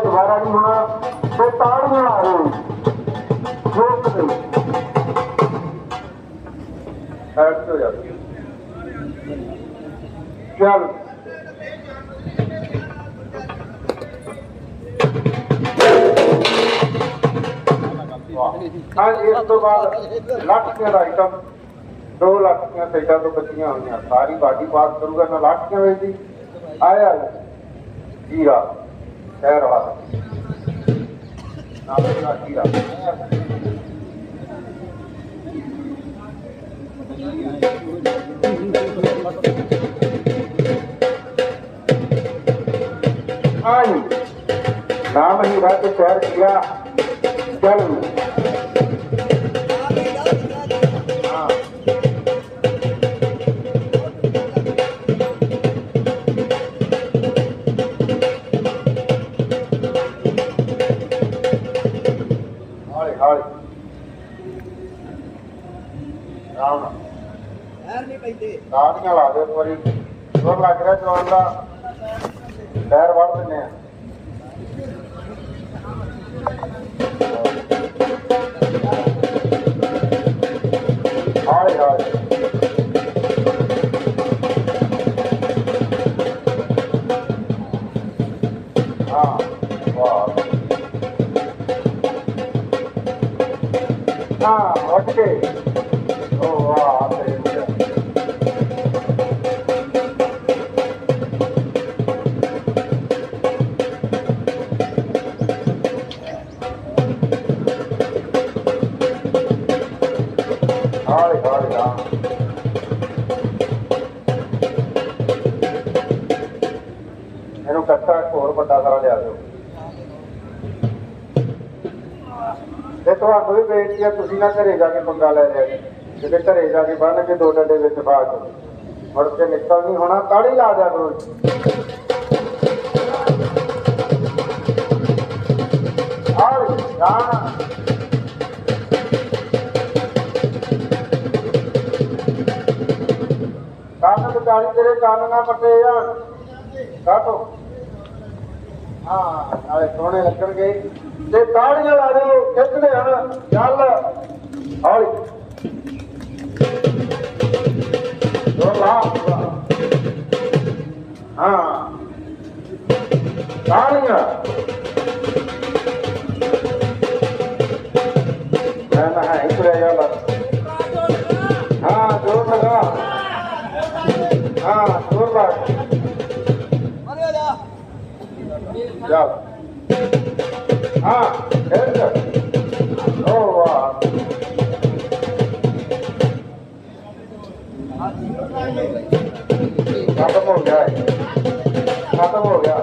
दुबारा नहीं होना तो ताड़ में आ रही ਹੋਣਾ ਤੇ ਹੋ ਜਾ ਚੱਲ ਹਾਂ ਜੀ, ਇਸ ਤੋਂ ਬਾਅਦ ਲੱਠੀਆਂ ਦਾ ਆਈਟਮ ਦੋ ਲੱਠੀਆਂ ਸਾਈਡਾਂ ਤੋਂ ਬੱਚੀਆਂ ਹੋਈਆਂ। ਸਾਰੀ ਬਾਡੀ ਪਾਸ ਕਰੂਗਾ ਨਾ ਲੱਠੀਆਂ ਵੇਚਦੀ ਆਇਆ ਜੀਰਾ। ਸ਼ਹਿਰ ਵਾਲਾ। ਨਾਮ ਦਾ ਜੀਰਾ। ਨਾਮ ਹੀ ਬਾਤ ਸ਼ਹਿਰ किया चल हाँ हौली हौली राम राम ਯਾਰ ਨਹੀਂ ਪੈਂਦੇ ਤਾੜੀਆਂ ਲਾ ਦੇ ਇੱਕ ਵਾਰੀ ਜ਼ੋਰ ਲੱਗ ਰਿਹਾ ਚੌਲ ਦਾ ਪੈਰ ਵੜ ਦਿੰਨੇ ਆ ਹਾਂ ਉੱਠ ਕੇ ਓ ਵਾਹ ਤੇ ਹਾਲੇ ਹਾਲੇ ਹਾਂ ਇਹਨੂੰ ਕੱਟਾ ਇੱਕ ਹੋਰ ਵੱਡਾ ਸਾਰਾ ਲਿਆ ਦਿਓ ਤੇ ਤੁਹਾਨੂੰ ਵੀ ਬੇਨਤੀ ਹੈ ਤੁਸੀਂ ਨਾ ਘਰੇ ਜਾ ਕੇ ਪੰਗਾ ਲੈ ਲਿਆ ਜੀ ਜਿਹੜੇ ਘਰੇ ਜਾ ਕੇ ਬੰਨ ਕੇ ਦੋ ਡੰਡੇ ਵਿੱਚ ਪਾ ਕੇ ਮੁੜ ਕੇ ਨਿਕਲ ਨਹੀਂ ਹੋਣਾ, ਤਾੜੀ ਲਾ ਦਿਆ ਕਰੋ ਹਾਲੇ ਹਾਂ ਕੰਨ ਵਿਚਾਰੀ ਤੇਰੇ ਕੰਨ ਨਾ ਪੱਟੇ ਯਾਰ ਕਾਟੋ ನಾಳೆ ಕೋಣೆ ಲಕ್ಕನಿಗೆ ತಾಳಿಗಳು ಅದು ಕೆತ್ತಿದೆ ಹಣ ಯಾರಲ್ಲ ಅವಳಿ ಹಾ ತಾಳಿಗಳ jalan. A, enter. Keluar. Kata mau ya. Kata mau ya.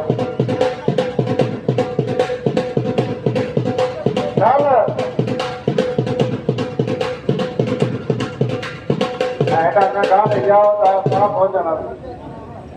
Jalan. Nah, akan kembali jauh dan sangat bonjol.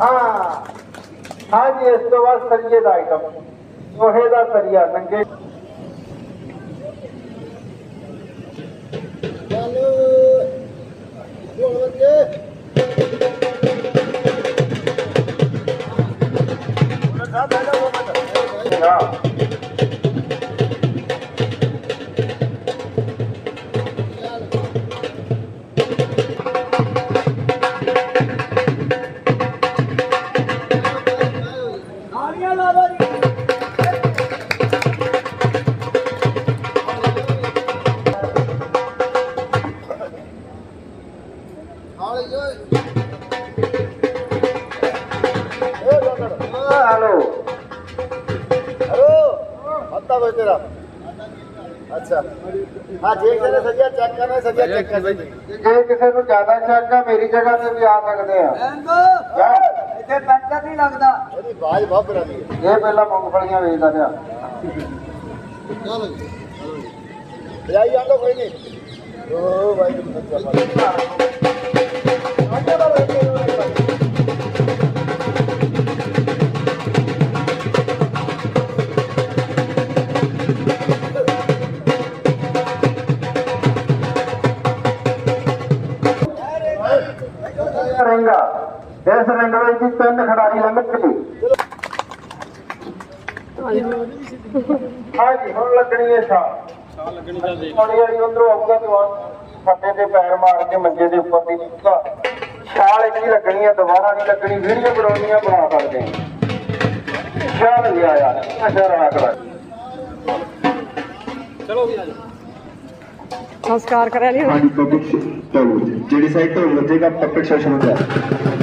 ಹಾ ಹಾಗೆ ಎಷ್ಟೋ ಸರಿಯದಾಯ್ತು ಸೊಹೇದ ಸರಿಯ ನಂಗೆ ਹੈਲੋ ਹਲੋ ਹੱਤਾ ਵੇ ਤੇਰਾ ਅੱਛਾ ਹਾਂ ਜੇ ਕਿਸੇ ਸੱਜਿਆ ਚੈੱਕ ਕਰਨਾ ਸੱਜਿਆ ਚੈੱਕ ਕਰ ਜੇ ਕਿਸੇ ਨੂੰ ਜ਼ਿਆਦਾ ਸ਼ੱਕ ਆ ਮੇਰੀ ਜਗ੍ਹਾ ਤੇ ਵੀ ਆ ਸਕਦੇ ਆ ਜਾ ਇੱਥੇ ਪੈਂਚਰ ਨਹੀਂ ਲੱਗਦਾ ਇਹਦੀ ਬਾਜ ਬਹੁਤ ਬਰਾ ਦੀ ਇਹ ਪਹਿਲਾਂ ਮੂੰਗਫਲੀਆਂ ਵੇਚਦਾ ਰਿਹਾ ਚਲੋ ਜੀ ਜਾਈ ਜਾਂਦੋ ਕੋਈ ਨਹੀਂ ਓ ਭਾਈ ਤੁਮ ਸੱਚਾ ਅੱਗੇ ਬਾਬਾ ਇੱਥੇ ਨੂੰ ਇੱਕ ਵਾਰ। ਰਿੰਗਾ ਇਸ ਰਿੰਗ ਵਿੱਚ ਵੀ ਤਿੰਨ ਖਿਡਾਰੀ ਲੰਘ ਚੁੱਕੇ ਹਾਂਜੀ ਹੁਣ ਲੱਗਣੀ ਹੈ ਛਾਲ ਛਾਲ ਲੱਗਣੀ ਚਾਹੀਦੀ ਥੋੜੀ ਵਾਲੀ ਉਧਰੋਂ ਆਊਗਾ ਤੇ ਉਹ ਫੱਟੇ ਤੇ ਪੈਰ ਮਾਰ ਕੇ ਮੰਜੇ ਦੇ ਉੱਪਰ ਦੀ ਨਿਕਾ ਛਾਲ ਇੱਕ ਹੀ ਲੱਗਣੀ ਹੈ ਦੁਬਾਰਾ ਨਹੀਂ ਲੱਗਣੀ ਵੀਡੀਓ ਬਣਾਉਣੀ ਬਣਾ ਸਕਦੇ ਹਾਂ ਛਾਲ ਲਿਆ ਯਾਰ ਅੱਛਾ ਰਹਾ ਕਰ ਸੰਸਕਾਰ ਕਰਿਆ ਨਹੀਂ ਹਾਂਜੀ ਪਬਲਿਕ ਜਿਹੜੀ ਸਾਈਟ ਤੋਂ ਲੱਗੇਗਾ ਪਬਲਿਕ ਸੈਸ਼ਨ ਹੁੰਦਾ ਹੈ